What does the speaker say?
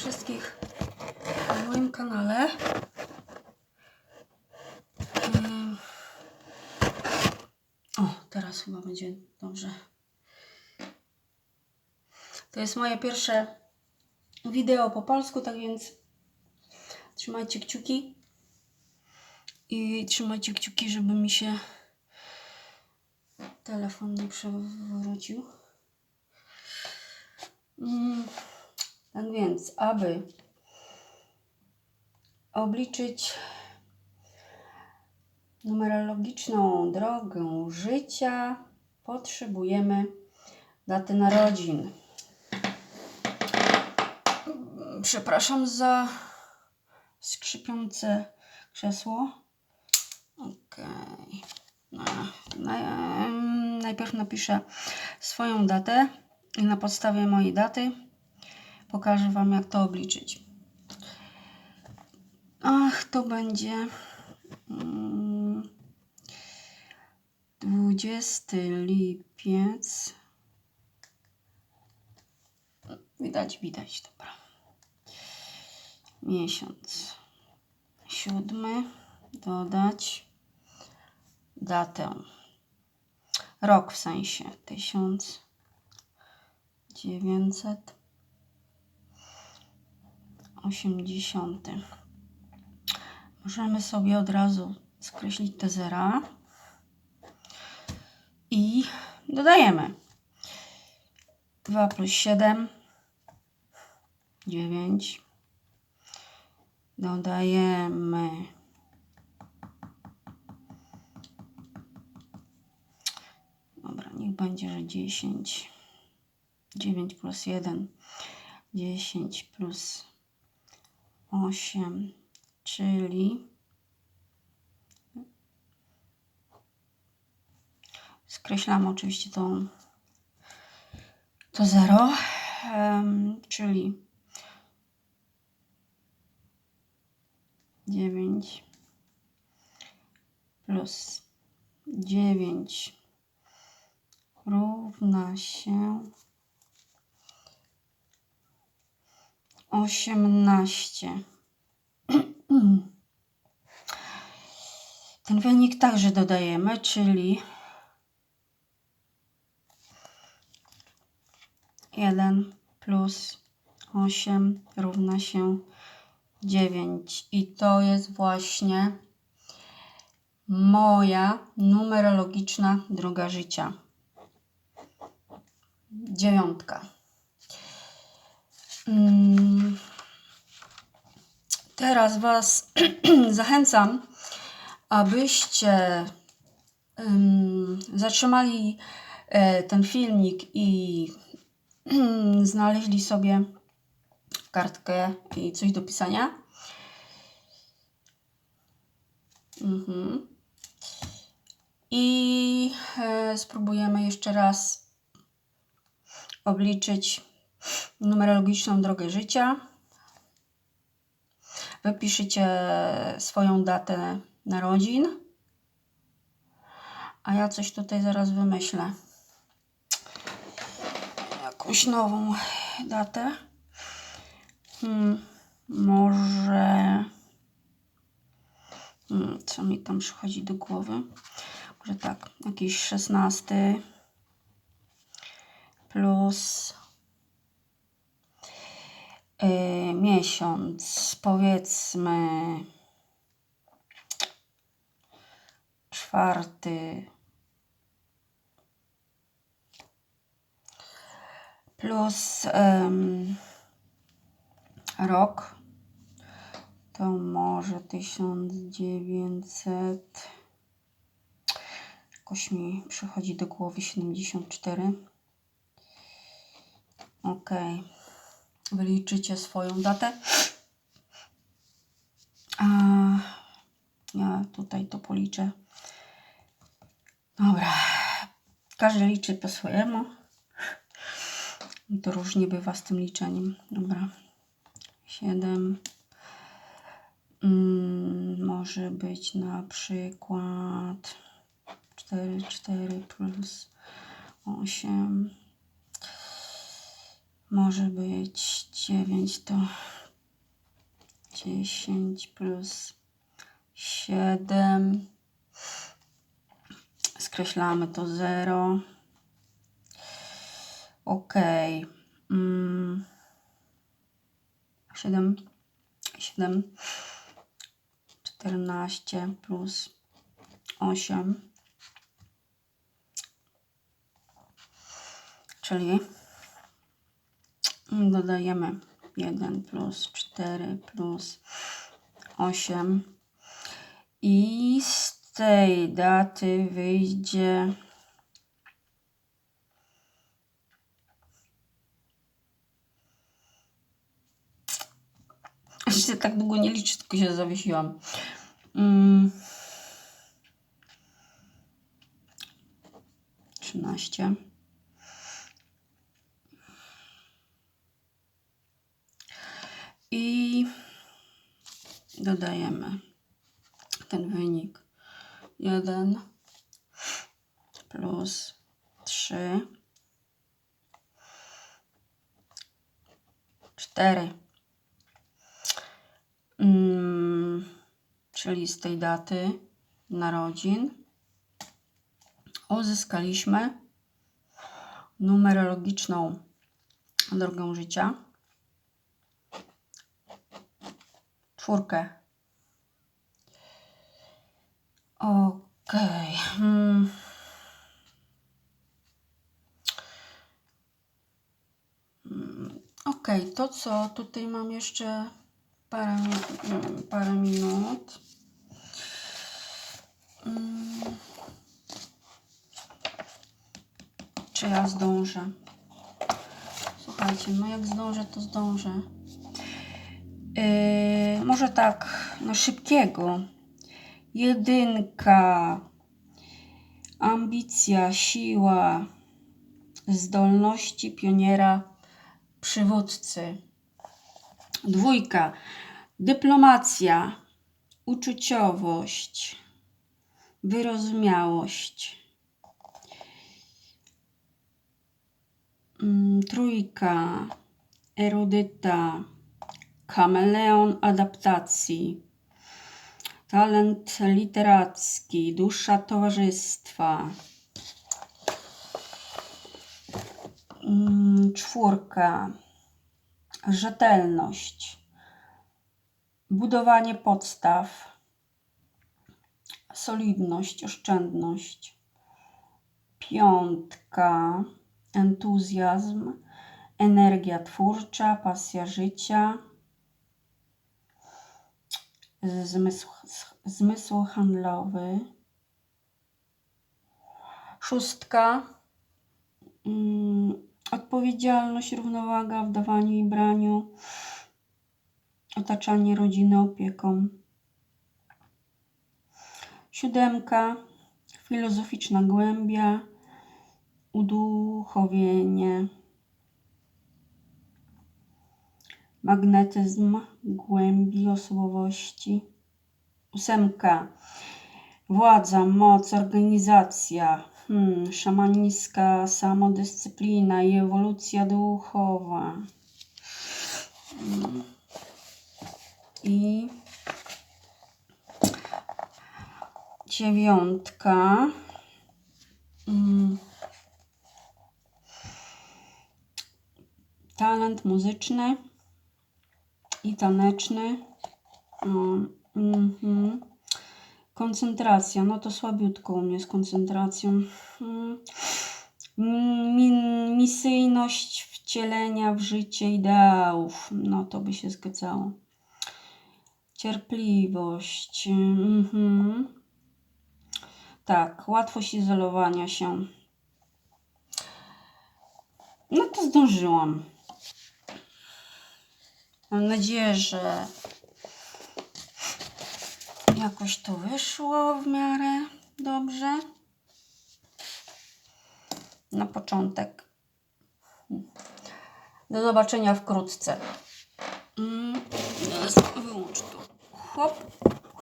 wszystkich na moim kanale. O, teraz chyba będzie dobrze. To jest moje pierwsze wideo po polsku, tak więc trzymajcie kciuki i trzymajcie kciuki, żeby mi się telefon nie przewrócił. Mm, Tak więc, aby obliczyć numerologiczną drogę życia, potrzebujemy daty narodzin. Przepraszam za skrzypiące krzesło. Okej. No, najpierw napiszę swoją datę i na podstawie mojej daty pokażę Wam, jak to obliczyć. Ach, to będzie mm, 20 lipiec. Widać, widać, dobra. Miesiąc siódmy, dodać datę. Rok w sensie 1980. Możemy sobie od razu skreślić te zera i dodajemy 2 plus 7 9 dodajemy Dobra, niech będzie, że 10. 9 plus 1. 10 plus 8, czyli skreślamy oczywiście tą, to 0, em, czyli 9 plus 9 równa się 18. Ten wynik także dodajemy, czyli 1 plus 8 równa się 9. I to jest właśnie moja numerologiczna droga życia. Dziewiątka. Mm. Teraz Was zachęcam, abyście ym, zatrzymali e, ten filmik i znaleźli sobie kartkę i coś do pisania. Mhm. I e, spróbujemy jeszcze raz obliczyć numerologiczną drogę życia. Wypiszecie swoją datę narodzin. A ja coś tutaj zaraz wymyślę. Jakąś nową datę. Hmm, może. Hmm, co mi tam przychodzi do głowy? Może tak, jakiś 16 plus y, miesiąc, powiedzmy czwarty plus em, rok to może 1900 jakoś mi przychodzi do głowy 74 ok wyliczycie swoją datę. A ja tutaj to policzę. Dobra. Każdy liczy po swojemu. To różnie bywa z tym liczeniem. Dobra. 7 Mm, może być na przykład 4, 4 plus 8. Może być 9 to 10 plus 7. Skreślamy to 0. Ok. Mm. 7. 7. 14 plus 8. Czyli dodajemy 1 plus 4 plus 8 i z tej daty wyjdzie się tak długo nie liczy, tylko się zawiesiłam. Mm. 13. I dodajemy ten wynik. 1 plus 3 4 mm, czyli z tej daty narodzin uzyskaliśmy numerologiczną drogę życia czwórkę. Okej. Mm. Mm, Okej, to co? Tutaj mam jeszcze parę, mi- mm, parę minut. Mm. Czy ja zdążę? Słuchajcie, no jak zdążę, to zdążę. Yy, może tak na szybkiego. Jedynka. Ambicja, siła, zdolności pioniera, przywódcy. Dwójka. Dyplomacja, uczuciowość, wyrozumiałość. Mm, Trójka. Erudyta, kameleon adaptacji, talent literacki, dusza towarzystwa. Mm, Czwórka. Rzetelność, budowanie podstaw, solidność, oszczędność. Piątka. Entuzjazm, energia twórcza, pasja życia. Zmysł, zmysł handlowy. Szóstka. Mm, odpowiedzialność, równowaga w dawaniu i braniu. Otaczanie rodziny opieką. Siódemka. Filozoficzna głębia. Uduchowienie. Magnetyzm głębi osobowości. Ósemka. Władza, moc, organizacja, hmm, szamańska samodyscyplina i ewolucja duchowa. I dziewiątka. Mm. Talent muzyczny i taneczny. Mm, mhm. Koncentracja, no to słabiutko u mnie z koncentracją. Mm. Mi- misyjność wcielenia w życie ideałów, no to by się zgadzało. Cierpliwość. Mhm. Tak, łatwość izolowania się. No to zdążyłam. Mam nadzieję, że jakoś to wyszło w miarę dobrze. Na początek. Do zobaczenia wkrótce. Mm, wyłącz to. Hop.